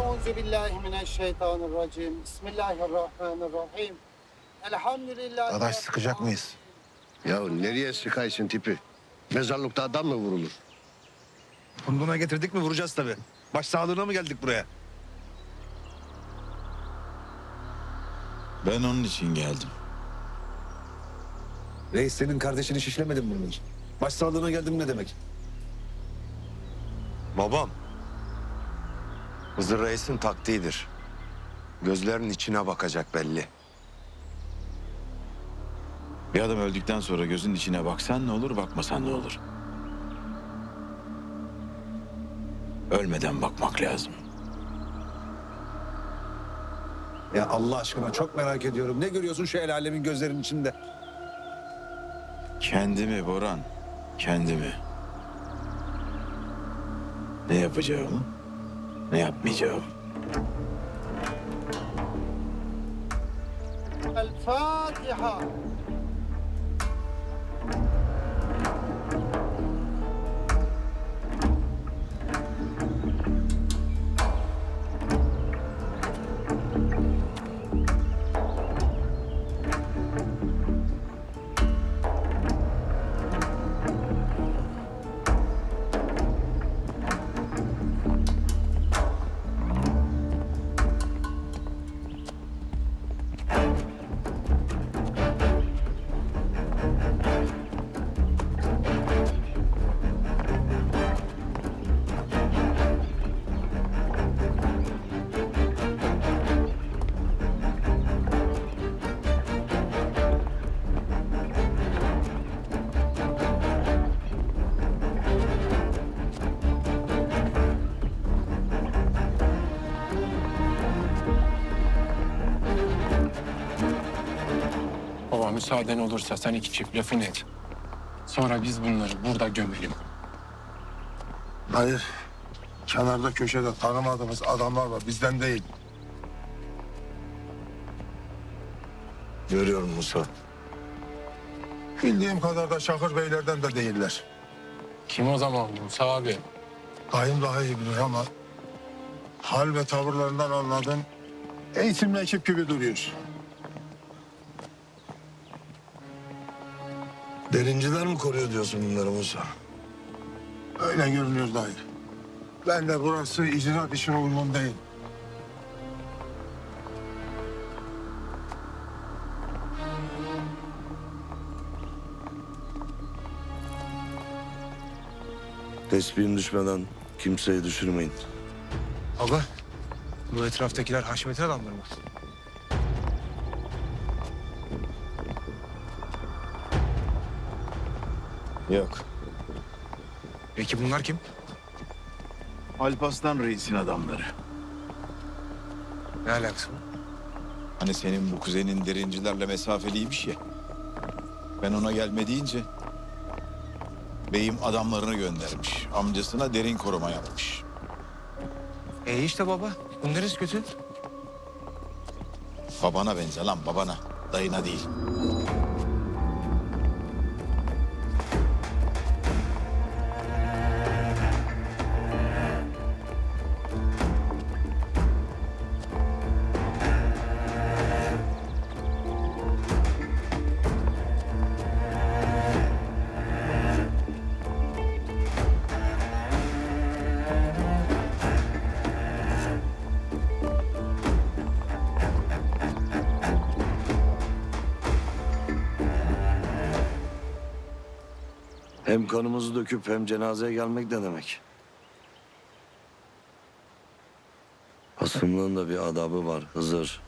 Euzu billahi mineşşeytanirracim. Bismillahirrahmanirrahim. Elhamdülillah. Adaş sıkacak mıyız? Ya nereye sıkaysın tipi? Mezarlıkta adam mı vurulur? Funduna getirdik mi vuracağız tabii. Baş sağlığına mı geldik buraya? Ben onun için geldim. Reis senin kardeşini şişlemedin bunun için. Baş sağlığına geldim ne demek? Babam. Hızır Reis'in taktiğidir. Gözlerinin içine bakacak belli. Bir adam öldükten sonra gözün içine baksan ne olur, bakmasan ne olur? Ölmeden bakmak lazım. Ya Allah aşkına çok merak ediyorum. Ne görüyorsun şu el alemin gözlerinin içinde? Kendimi Boran, kendimi. Ne yapacağımı, ne yapmayacağımı. El Fatiha. Müsaaden olursa sen iki çift lafını et. Sonra biz bunları burada gömelim. Hayır. Kenarda köşede tanımadığımız adamlar var. Bizden değil. Görüyorum Musa. Bildiğim kadar da Şakır Beylerden de değiller. Kim o zaman Musa abi? Dayım daha iyi bilir ama hal ve tavırlarından anladım. Eğitimli ekip gibi duruyor. Derinciler mi koruyor diyorsun bunları Musa? Öyle görünüyor dayı. Ben de burası icraat işine uygun değil. Tespihin düşmeden kimseyi düşürmeyin. Aga, bu etraftakiler Haşmet'in adamları mı? Yok. Peki bunlar kim? Alpaslan Reis'in adamları. Ne alakası var? Hani senin bu kuzenin derincilerle mesafeliymiş ya. Ben ona gelme deyince... Beyim adamlarını göndermiş. Amcasına derin koruma yapmış. E işte baba, neresi kötü? Babana benze lan babana. Dayına değil. Hem kanımızı döküp hem cenazeye gelmek ne demek? Hasımlığın da bir adabı var Hızır.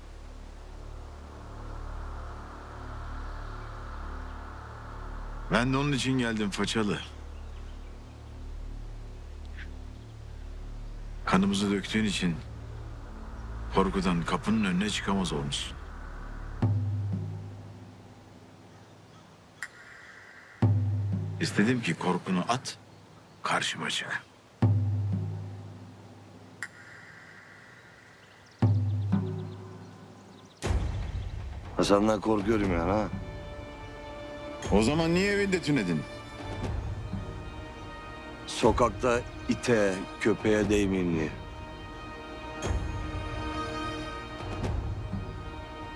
Ben de onun için geldim façalı. Kanımızı döktüğün için korkudan kapının önüne çıkamaz olmuşsun. İstedim ki korkunu at, karşıma çık. Hasan'dan korkuyorum yani ha. O zaman niye evinde tünedin? Sokakta ite, köpeğe değmeyeyim diye.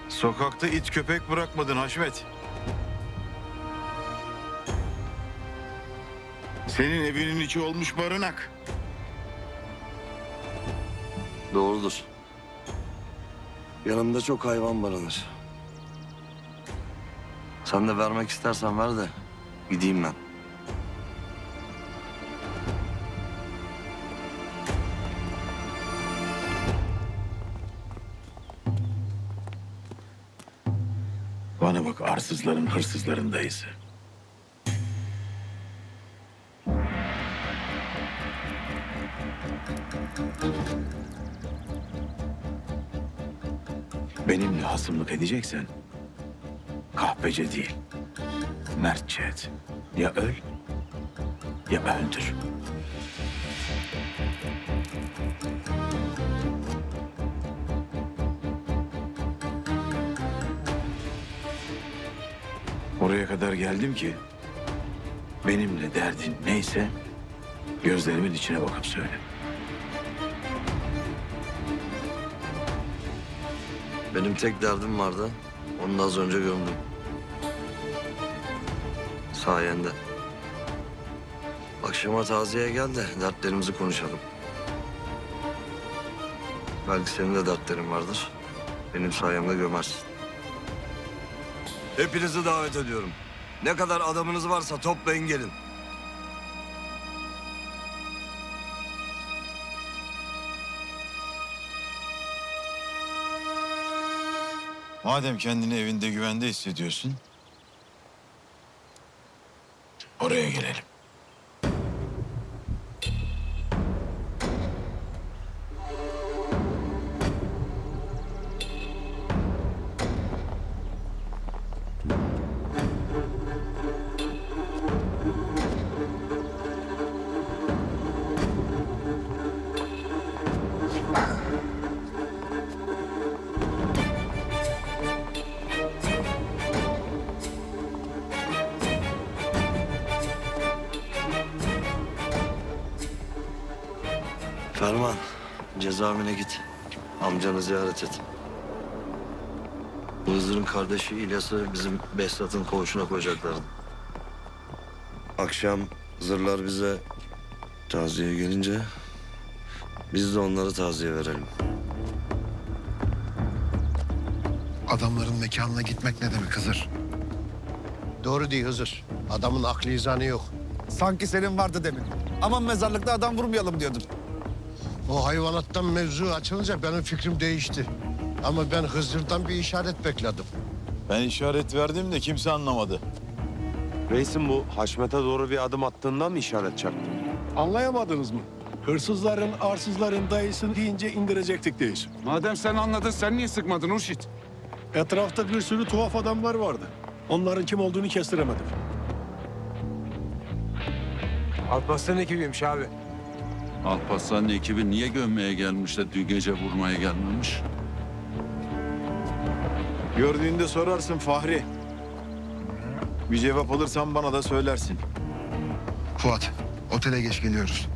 Sokakta it köpek bırakmadın Haşmet. Senin evinin içi olmuş barınak. Doğrudur. Yanımda çok hayvan barınır. Sen de vermek istersen ver de gideyim ben. Bana bak arsızların hırsızların dayısı. Benimle hasımlık edeceksen kahpece değil, mertçe et. Ya öl ya öldür. Oraya kadar geldim ki benimle derdin neyse gözlerimin içine bakıp söyle. Benim tek derdim vardı. Onu da az önce gömdüm. Sayende. Akşama taziye gel de dertlerimizi konuşalım. Belki senin de dertlerin vardır. Benim sayemde gömersin. Hepinizi davet ediyorum. Ne kadar adamınız varsa toplayın gelin. Madem kendini evinde güvende hissediyorsun oraya gelelim. Cezaevine git. Amcanı ziyaret et. Bu Hızır'ın kardeşi İlyas'ı bizim Behzat'ın koğuşuna koyacaklardı. Akşam Hızırlar bize taziye gelince biz de onlara taziye verelim. Adamların mekanına gitmek ne demek Hızır? Doğru değil Hızır. Adamın aklı izanı yok. Sanki senin vardı demin. Aman mezarlıkta adam vurmayalım diyordun. O hayvanattan mevzu açılınca benim fikrim değişti. Ama ben Hızır'dan bir işaret bekledim. Ben işaret verdim de kimse anlamadı. Reisim bu Haşmet'e doğru bir adım attığından mı işaret çaktı? Anlayamadınız mı? Hırsızların, arsızların dayısını deyince indirecektik deyiz. Madem sen anladın sen niye sıkmadın Urşit? Etrafta bir sürü tuhaf adamlar vardı. Onların kim olduğunu kestiremedik. Alparslan ekibiymiş abi. Alparslan ekibi niye gömmeye gelmiş de dün gece vurmaya gelmemiş? Gördüğünde sorarsın Fahri. Bir cevap alırsan bana da söylersin. Fuat, otele geç geliyoruz.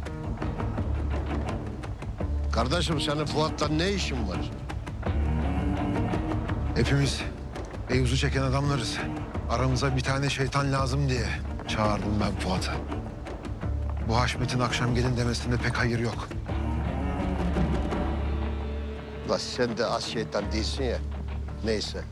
Kardeşim senin Fuat'la ne işin var? Hepimiz Beyuz'u çeken adamlarız. Aramıza bir tane şeytan lazım diye çağırdım ben Fuat'ı. Bu Haşmet'in akşam gelin demesinde pek hayır yok. La sen de az şeytan değilsin ya. Neyse.